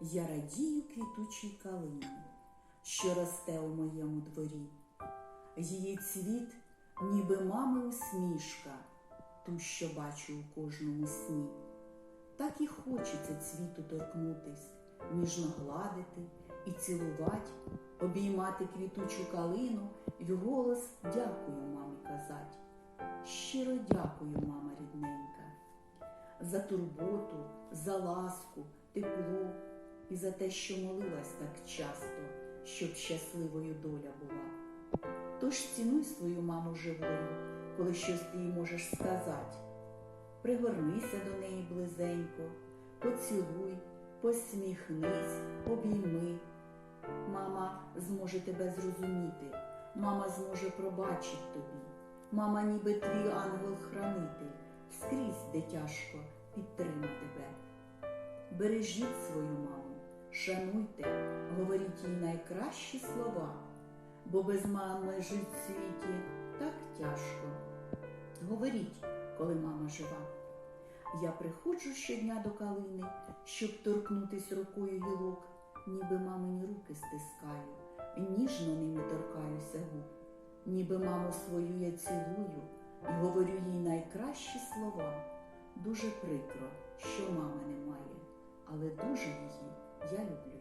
Я радію квітучій калині, що росте у моєму дворі. Її цвіт, ніби мами усмішка, ту, що бачу у кожному сні. Так і хочеться цвіту торкнутись, ніжно гладити і цілувати, обіймати квітучу калину і вголос дякую мамі казать. Щиро дякую, мама рідненька, за турботу, за ласку, тепло і за те, що молилась так часто, щоб щасливою доля була. Тож цінуй свою маму живою, коли щось їй можеш сказати. Пригорнися до неї близенько, поцілуй, посміхнись, обійми. Мама зможе тебе зрозуміти, мама зможе пробачити тобі. Мама, ніби твій ангел-хранитель, скрізь, де тяжко, підтрима тебе. Бережіть свою маму, шануйте, говоріть їй найкращі слова, бо без мами жить в світі так тяжко. Говоріть, коли мама жива. Я приходжу щодня до калини, щоб торкнутись рукою гілок, ніби мамині руки стискаю, ніжно ними торкаюся губ, ніби маму свою я цілую і говорю їй найкращі слова. Дуже прикро, що мами немає, але дуже її я люблю.